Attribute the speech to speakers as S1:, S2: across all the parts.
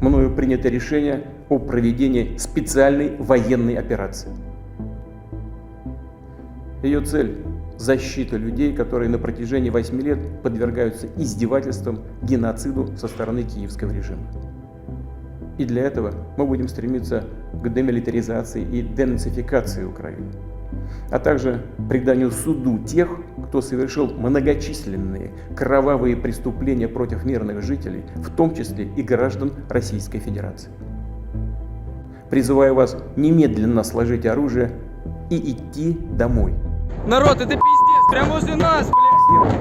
S1: мною принято решение о проведении специальной военной операции. Ее цель – защита людей, которые на протяжении 8 лет подвергаются издевательствам, геноциду со стороны киевского режима. И для этого мы будем стремиться к демилитаризации и денацификации Украины, а также преданию суду тех, кто совершил многочисленные кровавые преступления против мирных жителей, в том числе и граждан Российской Федерации. Призываю вас немедленно сложить оружие и идти домой.
S2: Народ, это пиздец, прям возле нас, блядь.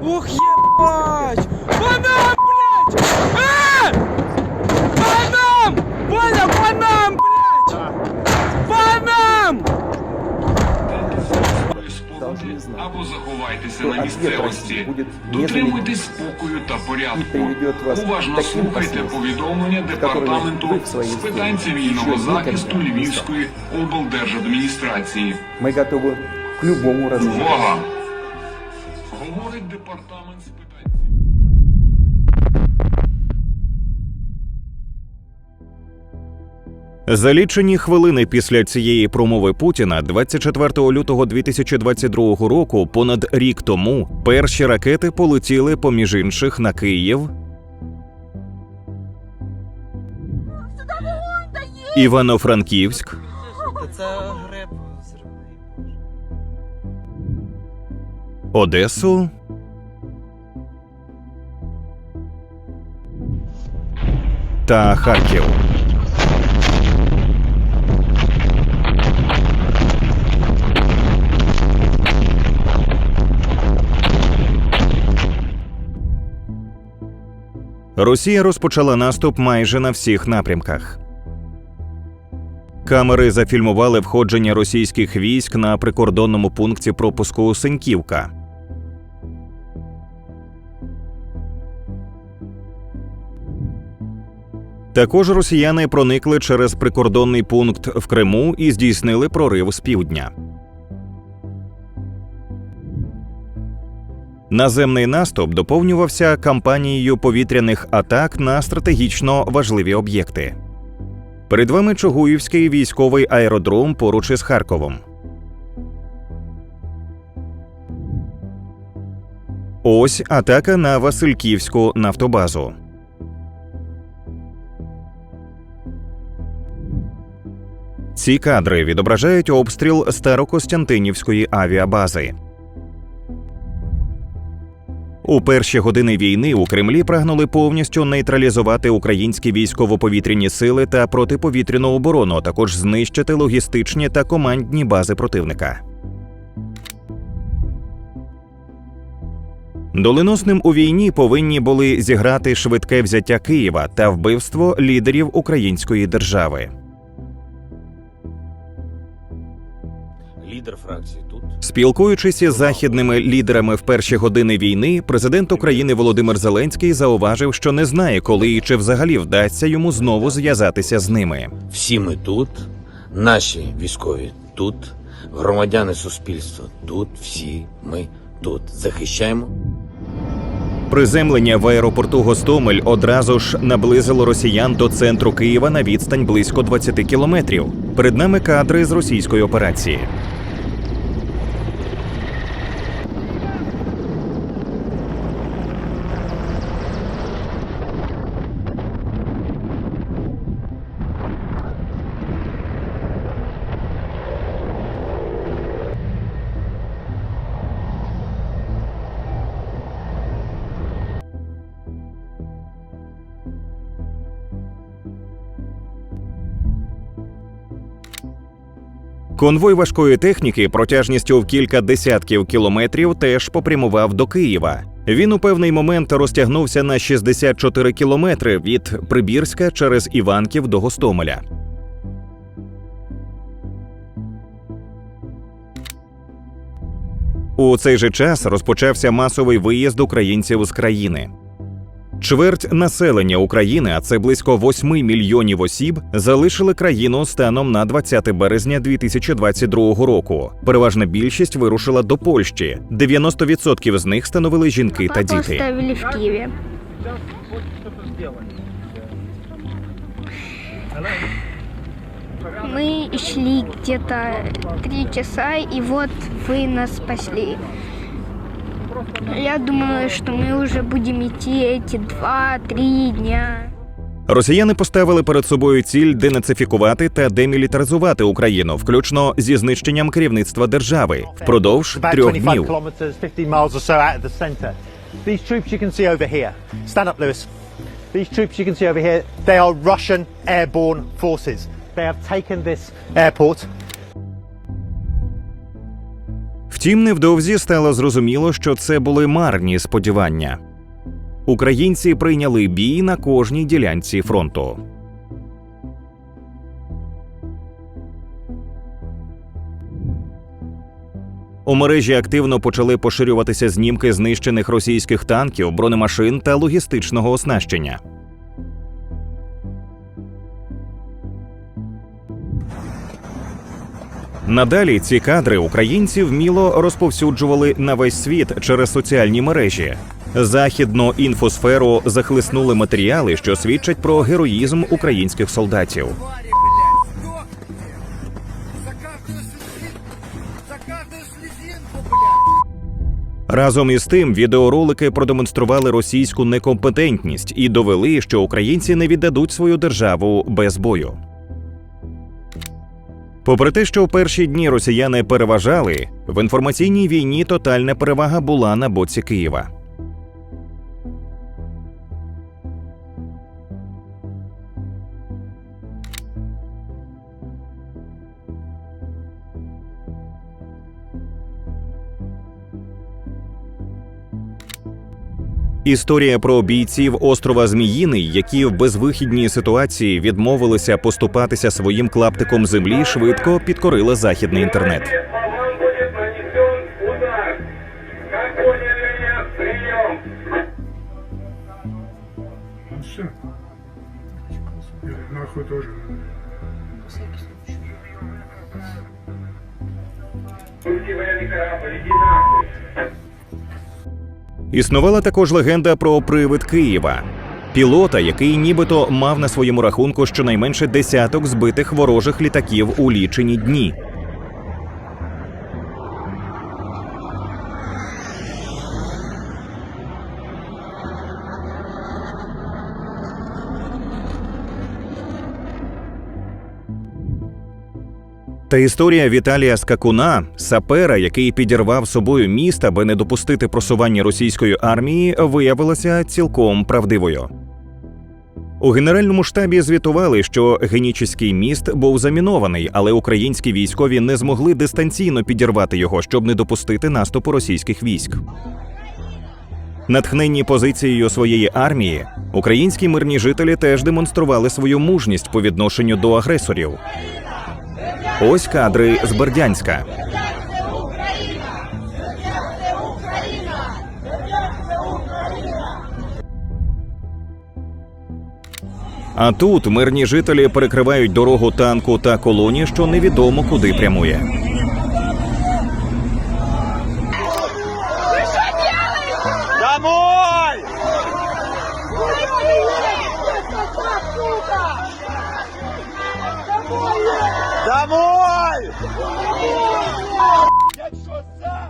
S2: Ух, ебать! Нам, блядь!
S3: або заховайтеся
S1: що
S3: на
S1: ответ
S3: місцевості,
S1: Росії буде
S3: дотримуйтесь
S1: незамедлительним
S3: спокою та
S1: і
S3: порядку.
S1: приведет вас
S3: Уважно
S1: к таким
S3: слухайте
S1: последствиям,
S3: повідомлення
S1: которыми
S3: департаменту
S1: ви в своїй
S3: з
S1: історії
S3: питань цивільного
S1: ще ніколи
S3: захисту
S1: не
S3: Львівської облдержадміністрації.
S1: Мы готовы к любому развитию.
S3: Увага!
S4: За лічені хвилини після цієї промови Путіна, 24 лютого 2022 року, понад рік тому, перші ракети полетіли поміж інших на Київ, Івано-Франківськ. Одесу та Харків. Росія розпочала наступ майже на всіх напрямках. Камери зафільмували входження російських військ на прикордонному пункті пропуску Сеньківка. Також росіяни проникли через прикордонний пункт в Криму і здійснили прорив з півдня. Наземний наступ доповнювався кампанією повітряних атак на стратегічно важливі об'єкти. Перед вами Чугуївський військовий аеродром поруч із Харковом. Ось атака на Васильківську нафтобазу. Ці кадри відображають обстріл Старокостянтинівської авіабази. У перші години війни у Кремлі прагнули повністю нейтралізувати українські військово-повітряні сили та протиповітряну оборону, а також знищити логістичні та командні бази противника. Доленосним у війні повинні були зіграти швидке взяття Києва та вбивство лідерів української держави.
S5: Лідер фракції тут.
S4: Спілкуючись із західними лідерами в перші години війни, президент України Володимир Зеленський зауважив, що не знає, коли і чи взагалі вдасться йому знову зв'язатися з ними.
S5: Всі ми тут, наші військові тут, громадяни суспільства тут, всі ми тут. Захищаємо.
S4: Приземлення в аеропорту Гостомель одразу ж наблизило росіян до центру Києва на відстань близько 20 кілометрів. Перед нами кадри з російської операції. Конвой важкої техніки протяжністю в кілька десятків кілометрів теж попрямував до Києва. Він у певний момент розтягнувся на 64 кілометри від Прибірська через Іванків до Гостомеля. У цей же час розпочався масовий виїзд українців з країни. Чверть населення України, а це близько 8 мільйонів осіб, залишили країну станом на 20 березня 2022 року. Переважна більшість вирушила до Польщі. 90% з них становили жінки та діти.
S6: оставили в Киеве.
S2: сейчас хоть что-то сделали.
S6: Мы шли где-то три часа, и вот вы нас спасли. Я думала, что мы уже будем идти эти два-три дня.
S4: Росіяни поставили перед собою ціль денацифікувати та демілітаризувати Україну, включно зі знищенням керівництва держави впродовж трьох
S7: 25
S4: днів.
S7: kilometers, 15 miles or so out of the center. These troops you can see over here. Stand up, Lewis. These troops you can see over here, they are Russian airborne forces. They have taken this airport.
S4: Втім, невдовзі стало зрозуміло, що це були марні сподівання. Українці прийняли бій на кожній ділянці фронту. У мережі активно почали поширюватися знімки знищених російських танків, бронемашин та логістичного оснащення. Надалі ці кадри українці вміло розповсюджували на весь світ через соціальні мережі. Західну інфосферу захлиснули матеріали, що свідчать про героїзм українських солдатів. Разом із тим, відеоролики продемонстрували російську некомпетентність і довели, що українці не віддадуть свою державу без бою. Попри те, що в перші дні росіяни переважали, в інформаційній війні тотальна перевага була на боці Києва. Історія про бійців острова Зміїний, які в безвихідній ситуації відмовилися поступатися своїм клаптиком землі, швидко підкорила західний інтернет. Існувала також легенда про привид Києва. Пілота, який нібито мав на своєму рахунку щонайменше десяток збитих ворожих літаків у лічені дні. Та історія Віталія Скакуна, сапера, який підірвав собою міст, аби не допустити просування російської армії, виявилася цілком правдивою. У генеральному штабі звітували, що генічеський міст був замінований, але українські військові не змогли дистанційно підірвати його, щоб не допустити наступу російських військ. Натхненні позицією своєї армії, українські мирні жителі теж демонстрували свою мужність по відношенню до агресорів. Ось кадри з Бердянська. А тут мирні жителі перекривають дорогу танку та колоні, що невідомо куди прямує.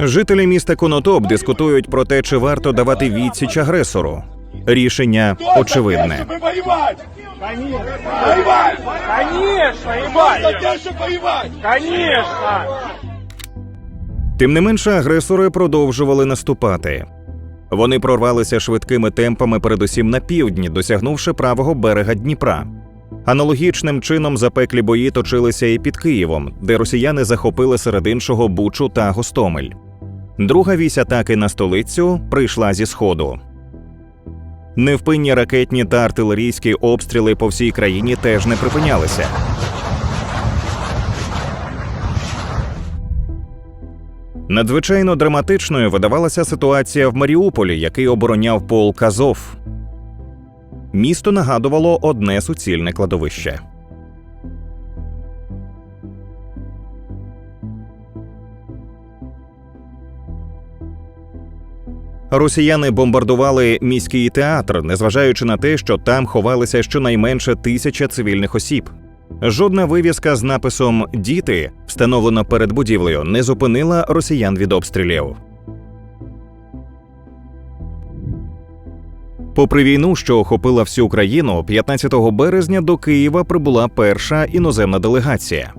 S4: Жителі міста Конотоп дискутують про те, чи варто давати відсіч агресору. Рішення очевидне. Тим не менше, агресори продовжували наступати. Вони прорвалися швидкими темпами, передусім на півдні, досягнувши правого берега Дніпра. Аналогічним чином запеклі бої точилися і під Києвом, де росіяни захопили серед іншого Бучу та Гостомель. Друга вісь атаки на столицю прийшла зі сходу. Невпинні ракетні та артилерійські обстріли по всій країні теж не припинялися. Надзвичайно драматичною видавалася ситуація в Маріуполі, який обороняв полк Азов. Місто нагадувало одне суцільне кладовище. Росіяни бомбардували міський театр, незважаючи на те, що там ховалися щонайменше тисяча цивільних осіб. Жодна вивіска з написом Діти, встановлена перед будівлею, не зупинила росіян від обстрілів. Попри війну, що охопила всю країну, 15 березня до Києва прибула перша іноземна делегація.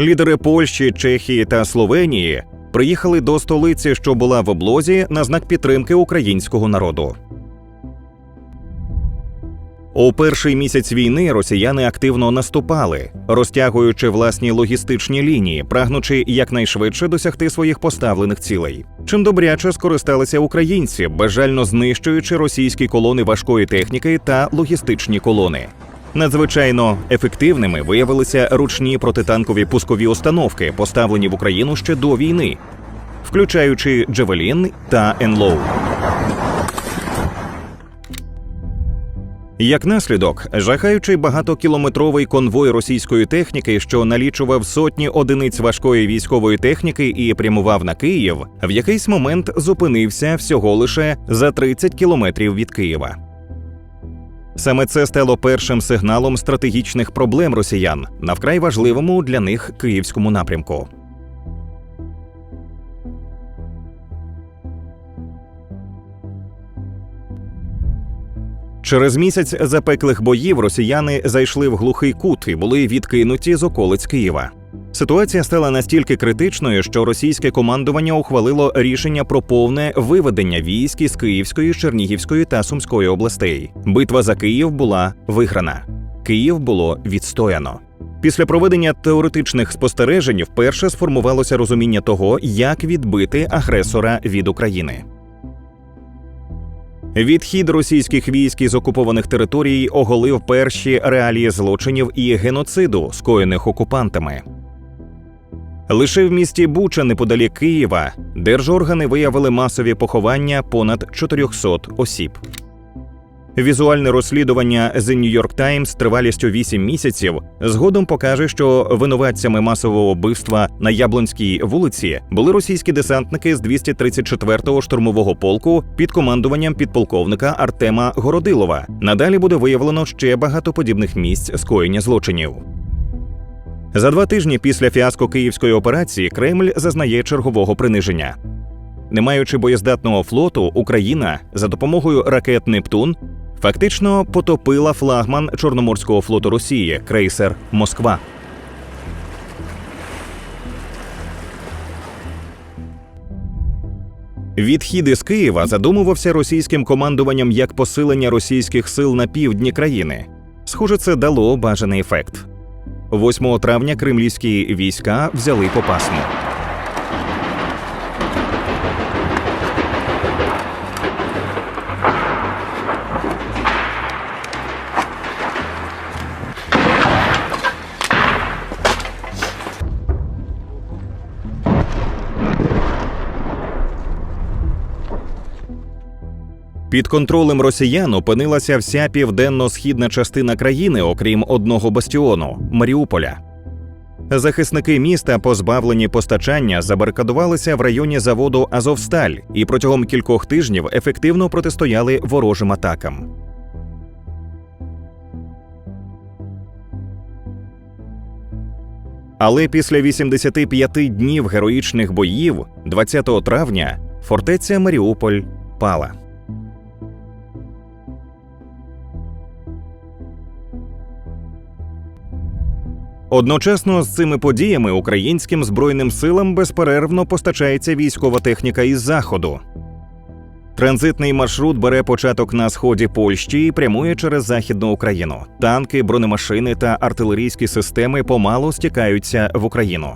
S4: Лідери Польщі, Чехії та Словенії приїхали до столиці, що була в облозі, на знак підтримки українського народу. У перший місяць війни росіяни активно наступали, розтягуючи власні логістичні лінії, прагнучи якнайшвидше досягти своїх поставлених цілей. Чим добряче скористалися українці, безжально знищуючи російські колони важкої техніки та логістичні колони. Надзвичайно ефективними виявилися ручні протитанкові пускові установки, поставлені в Україну ще до війни, включаючи Джевелін та Енлоу. Як наслідок, жахаючий багатокілометровий конвой російської техніки, що налічував сотні одиниць важкої військової техніки і прямував на Київ, в якийсь момент зупинився всього лише за 30 кілометрів від Києва. Саме це стало першим сигналом стратегічних проблем росіян на вкрай важливому для них київському напрямку. Через місяць запеклих боїв росіяни зайшли в глухий кут і були відкинуті з околиць Києва. Ситуація стала настільки критичною, що російське командування ухвалило рішення про повне виведення військ із Київської, Чернігівської та Сумської областей. Битва за Київ була виграна. Київ було відстояно. Після проведення теоретичних спостережень вперше сформувалося розуміння того, як відбити агресора від України. Відхід російських військ із окупованих територій оголив перші реалії злочинів і геноциду, скоєних окупантами. Лише в місті Буча, неподалік Києва, держоргани виявили масові поховання понад 400 осіб. Візуальне розслідування The New York Times тривалістю 8 місяців згодом покаже, що винуватцями масового вбивства на Яблонській вулиці були російські десантники з 234-го штурмового полку під командуванням підполковника Артема Городилова. Надалі буде виявлено ще багато подібних місць скоєння злочинів. За два тижні після фіаско київської операції Кремль зазнає чергового приниження. Не маючи боєздатного флоту, Україна за допомогою ракет Нептун фактично потопила флагман Чорноморського флоту Росії крейсер Москва. Відхід із Києва задумувався російським командуванням як посилення російських сил на півдні країни. Схоже, це дало бажаний ефект. 8 травня кремлівські війська взяли Попасну. Під контролем росіян опинилася вся південно-східна частина країни, окрім одного бастіону Маріуполя. Захисники міста, позбавлені постачання, забарикадувалися в районі заводу Азовсталь і протягом кількох тижнів ефективно протистояли ворожим атакам. Але після 85 днів героїчних боїв, 20 травня, фортеця Маріуполь пала. Одночасно з цими подіями українським збройним силам безперервно постачається військова техніка із заходу. Транзитний маршрут бере початок на сході Польщі і прямує через західну Україну. Танки, бронемашини та артилерійські системи помалу стікаються в Україну.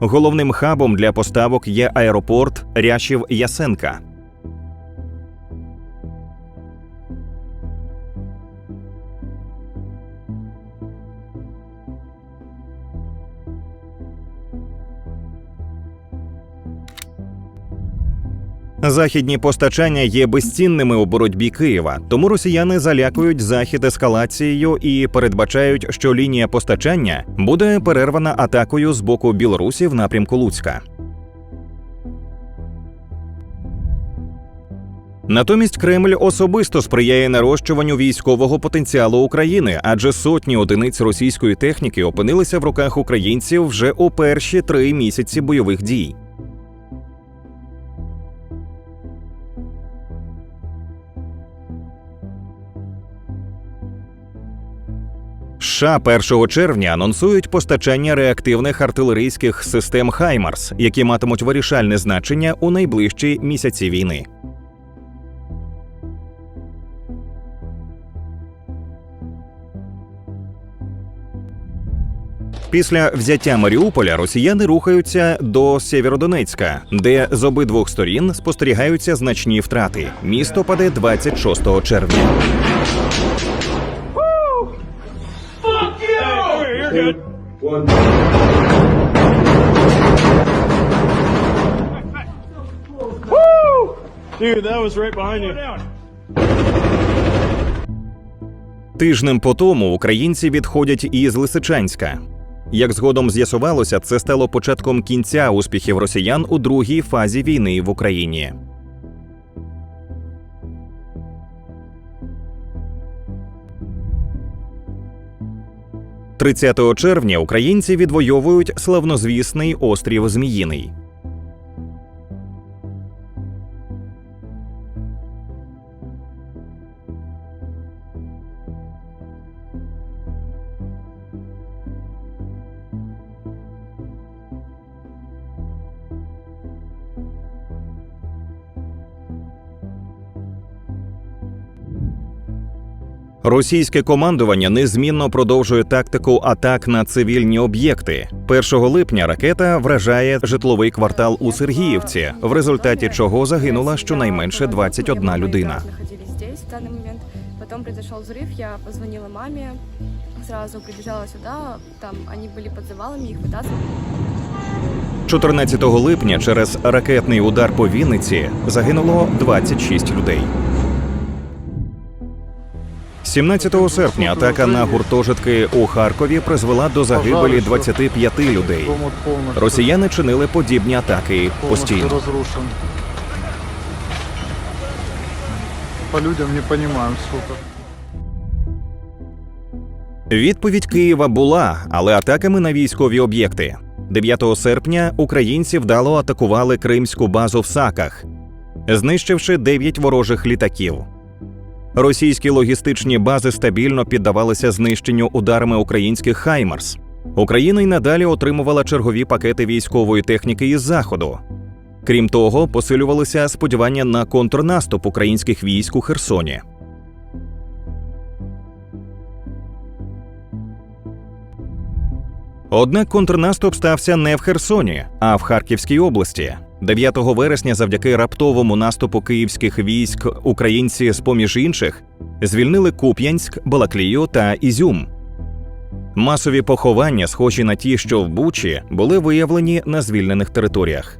S4: Головним хабом для поставок є аеропорт Ряшів Ясенка. Західні постачання є безцінними у боротьбі Києва, тому росіяни залякують захід ескалацією і передбачають, що лінія постачання буде перервана атакою з боку Білорусі в напрямку Луцька. Натомість Кремль особисто сприяє нарощуванню військового потенціалу України, адже сотні одиниць російської техніки опинилися в руках українців вже у перші три місяці бойових дій. США 1 червня анонсують постачання реактивних артилерійських систем Хаймарс, які матимуть вирішальне значення у найближчі місяці війни. Після взяття Маріуполя росіяни рухаються до Сєвєродонецька, де з обидвох сторін спостерігаються значні втрати. Місто паде 26 червня. Тижнем по тому українці відходять із Лисичанська. Як згодом з'ясувалося, це стало початком кінця успіхів росіян у другій фазі війни в Україні. «30 червня українці відвоюють славнозвісний острів Зміїний. Російське командування незмінно продовжує тактику атак на цивільні об'єкти. 1 липня ракета вражає житловий квартал у Сергіївці, в результаті чого загинула щонайменше 21 людина.
S8: находились здесь в данный момент. Потом произошел взрыв, я позвонила маме, сразу прибежала сюда, там они были под завалами, их вытаскивали.
S4: 14 липня через ракетний удар по Вінниці загинуло 26 людей. 17 серпня атака на гуртожитки у Харкові призвела до загибелі 25 людей. Росіяни чинили подібні атаки постійно.
S9: По людям не понимаем, сука.
S4: Відповідь Києва була, але атаками на військові об'єкти. 9 серпня українці вдало атакували кримську базу в Саках, знищивши 9 ворожих літаків. Російські логістичні бази стабільно піддавалися знищенню ударами українських Хаймарс. Україна й надалі отримувала чергові пакети військової техніки із заходу. Крім того, посилювалися сподівання на контрнаступ українських військ у Херсоні. Однак контрнаступ стався не в Херсоні, а в Харківській області. 9 вересня, завдяки раптовому наступу київських військ, українці, з поміж інших, звільнили Куп'янськ, Балаклію та Ізюм. Масові поховання, схожі на ті, що в Бучі, були виявлені на звільнених територіях.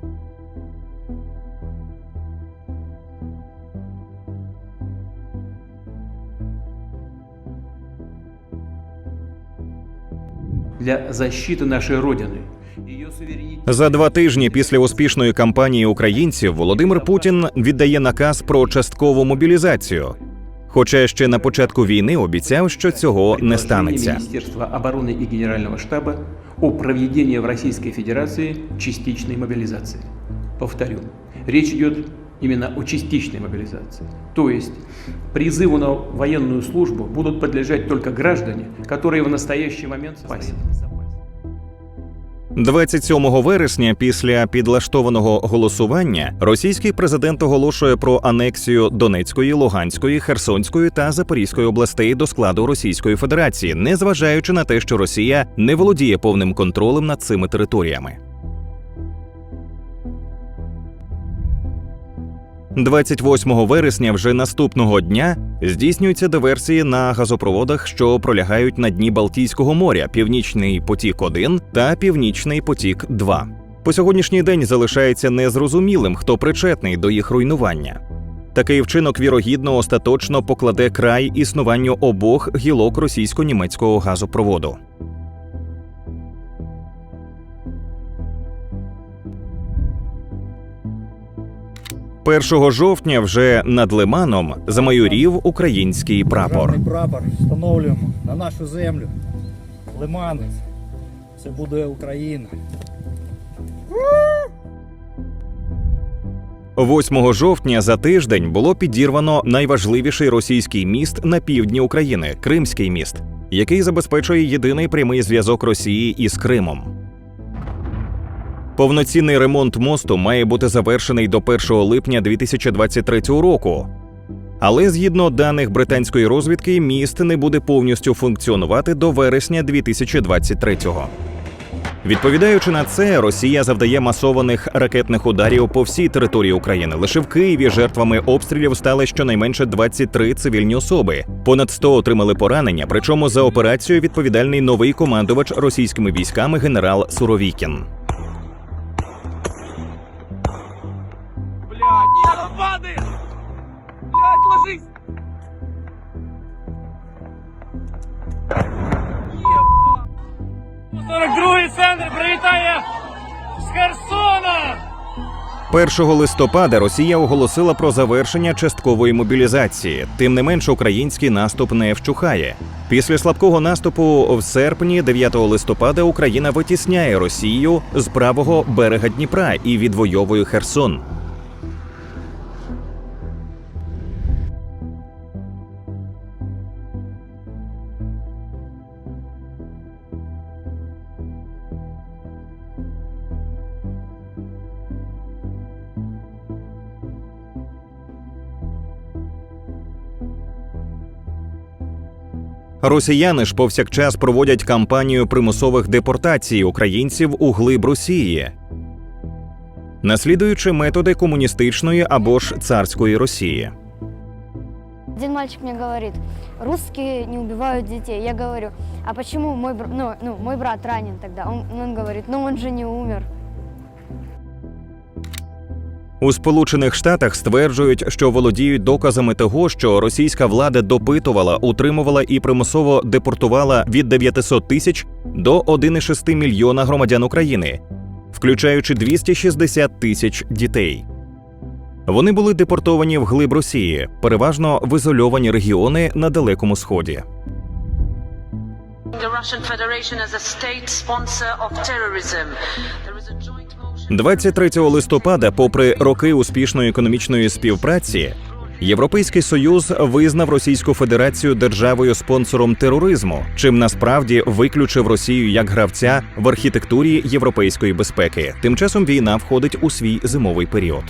S1: Для защиты нашей Родины,
S4: За два тижні після успішної кампанії українців Володимир Путін віддає наказ про часткову мобілізацію. Хоча ще на початку війни обіцяв, що цього не
S1: предложение
S4: станеться.
S1: Министерства обороны и Генерального штаба о проведении в Российской Федерации частичной мобилизации. Повторю, речь идет именно о частичной мобилизации. То есть призыву на военную службу будут подлежать только граждане, которые в настоящий момент спасены.
S4: 27 вересня, після підлаштованого голосування, російський президент оголошує про анексію Донецької, Луганської, Херсонської та Запорізької областей до складу Російської Федерації, незважаючи на те, що Росія не володіє повним контролем над цими територіями. 28 вересня, вже наступного дня, здійснюються диверсії на газопроводах, що пролягають на дні Балтійського моря, Північний потік 1 та Північний потік 2 По сьогоднішній день залишається незрозумілим, хто причетний до їх руйнування. Такий вчинок вірогідно остаточно покладе край існуванню обох гілок російсько-німецького газопроводу. 1 жовтня вже над лиманом замайорів український прапор.
S10: Прапор встановлюємо на нашу землю. Лиман. Це буде Україна.
S4: 8 жовтня за тиждень було підірвано найважливіший російський міст на півдні України Кримський міст, який забезпечує єдиний прямий зв'язок Росії із Кримом. Повноцінний ремонт мосту має бути завершений до 1 липня 2023 року. Але згідно даних британської розвідки, міст не буде повністю функціонувати до вересня 2023-го. Відповідаючи на це, Росія завдає масованих ракетних ударів по всій території України. Лише в Києві жертвами обстрілів стали щонайменше 23 цивільні особи. Понад 100 отримали поранення. Причому за операцію відповідальний новий командувач російськими військами генерал Суровікін.
S2: 42-й центр прилітає з Херсона!
S4: 1 листопада Росія оголосила про завершення часткової мобілізації. Тим не менш, український наступ не вщухає. Після слабкого наступу в серпні, 9 листопада, Україна витісняє Росію з правого берега Дніпра і відвоює Херсон. Росіяни ж повсякчас проводять кампанію примусових депортацій українців у глиб Росії, наслідуючи методи комуністичної або ж царської Росії.
S6: Один мальчик мне говорит, русские не убивают детей. Я говорю, а почему мой, ну, ну, мой брат ранен тогда? Он, он говорит, ну он же не умер.
S4: У Сполучених Штатах стверджують, що володіють доказами того, що російська влада допитувала, утримувала і примусово депортувала від 900 тисяч до 1,6 мільйона громадян України, включаючи 260 тисяч дітей. Вони були депортовані в глиб Росії, переважно в ізольовані регіони на Далекому Сході.
S11: The Russian Federation as a state sponsor of terrorism. There is a joint
S4: 23 листопада, попри роки успішної економічної співпраці, Європейський союз визнав Російську Федерацію державою спонсором тероризму, чим насправді виключив Росію як гравця в архітектурі європейської безпеки. Тим часом війна входить у свій зимовий період.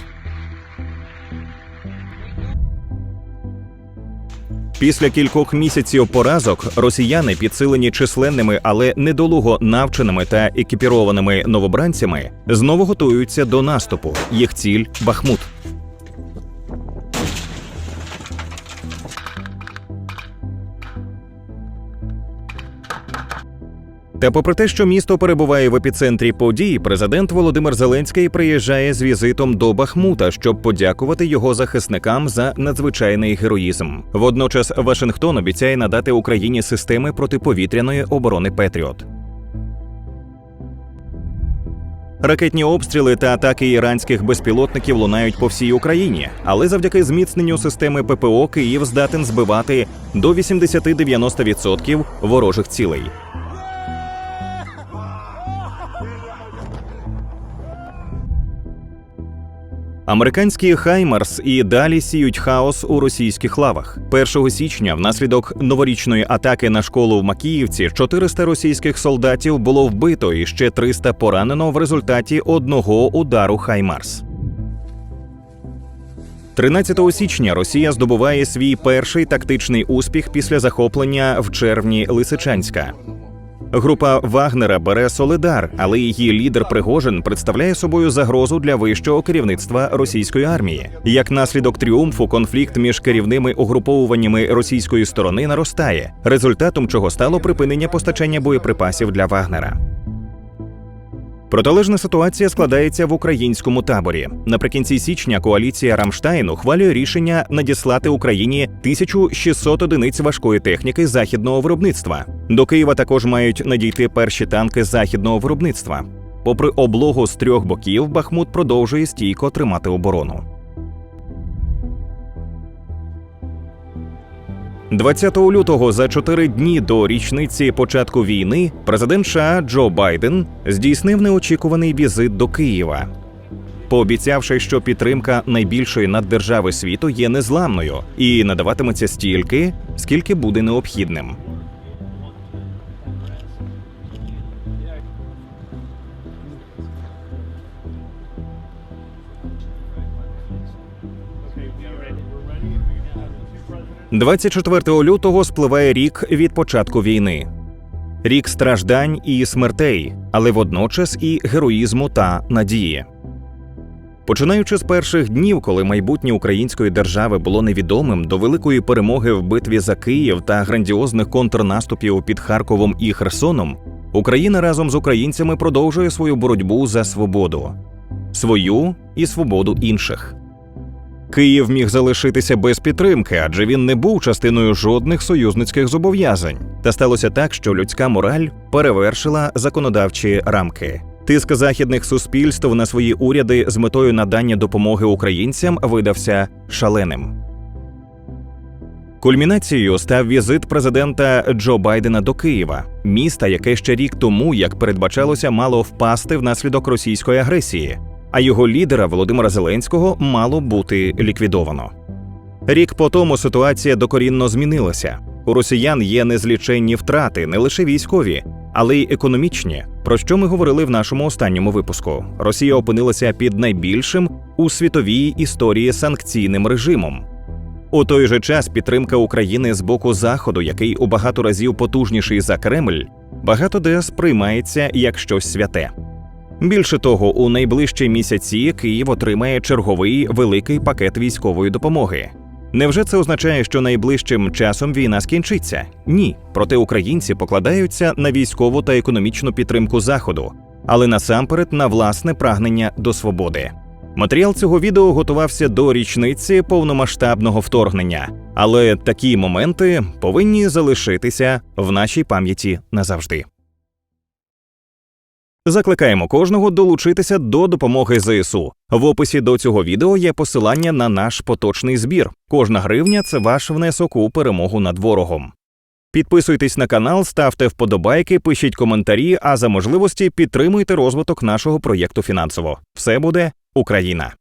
S4: Після кількох місяців поразок росіяни, підсилені численними, але недолуго навченими та екіпірованими новобранцями, знову готуються до наступу. Їх ціль Бахмут. Та попри те, що місто перебуває в епіцентрі подій, президент Володимир Зеленський приїжджає з візитом до Бахмута, щоб подякувати його захисникам за надзвичайний героїзм. Водночас Вашингтон обіцяє надати Україні системи протиповітряної оборони Петріот. Ракетні обстріли та атаки іранських безпілотників лунають по всій Україні, але завдяки зміцненню системи ППО Київ здатен збивати до 80-90% ворожих цілей. Американські Хаймарс і далі сіють хаос у російських лавах. 1 січня, внаслідок новорічної атаки на школу в Макіївці, 400 російських солдатів було вбито і ще 300 поранено в результаті одного удару Хаймарс. 13 січня Росія здобуває свій перший тактичний успіх після захоплення в червні Лисичанська. Група Вагнера бере Солидар, але її лідер Пригожин представляє собою загрозу для вищого керівництва російської армії. Як наслідок тріумфу, конфлікт між керівними угруповуваннями російської сторони наростає, результатом чого стало припинення постачання боєприпасів для Вагнера. Протилежна ситуація складається в українському таборі. Наприкінці січня коаліція Рамштайн ухвалює рішення надіслати Україні 1600 одиниць важкої техніки західного виробництва. До Києва також мають надійти перші танки західного виробництва. Попри облогу з трьох боків, Бахмут продовжує стійко тримати оборону. 20 лютого за чотири дні до річниці початку війни президент США Джо Байден здійснив неочікуваний візит до Києва, пообіцявши, що підтримка найбільшої наддержави світу є незламною і надаватиметься стільки, скільки буде необхідним. – 24 лютого спливає рік від початку війни. Рік страждань і смертей, але водночас і героїзму та надії. Починаючи з перших днів, коли майбутнє української держави було невідомим, до великої перемоги в битві за Київ та грандіозних контрнаступів під Харковом і Херсоном, Україна разом з українцями продовжує свою боротьбу за свободу, свою і свободу інших. Київ міг залишитися без підтримки, адже він не був частиною жодних союзницьких зобов'язань. Та сталося так, що людська мораль перевершила законодавчі рамки. Тиск західних суспільств на свої уряди з метою надання допомоги українцям видався шаленим. Кульмінацією став візит президента Джо Байдена до Києва, міста, яке ще рік тому, як передбачалося, мало впасти внаслідок російської агресії, а його лідера Володимира Зеленського мало бути ліквідовано. Рік по тому ситуація докорінно змінилася. У росіян є незліченні втрати, не лише військові, але й економічні. Про що ми говорили в нашому останньому випуску? Росія опинилася під найбільшим у світовій історії санкційним режимом. У той же час підтримка України з боку Заходу, який у багато разів потужніший за Кремль, багато де сприймається як щось святе. Більше того, у найближчі місяці Київ отримає черговий великий пакет військової допомоги. Невже це означає, що найближчим часом війна скінчиться? Ні, проте українці покладаються на військову та економічну підтримку заходу, але насамперед на власне прагнення до свободи. Матеріал цього відео готувався до річниці повномасштабного вторгнення, але такі моменти повинні залишитися в нашій пам'яті назавжди. Закликаємо кожного долучитися до допомоги ЗСУ. В описі до цього відео є посилання на наш поточний збір. Кожна гривня це ваш внесок у перемогу над ворогом. Підписуйтесь на канал, ставте вподобайки, пишіть коментарі, а за можливості підтримуйте розвиток нашого проєкту фінансово. Все буде Україна.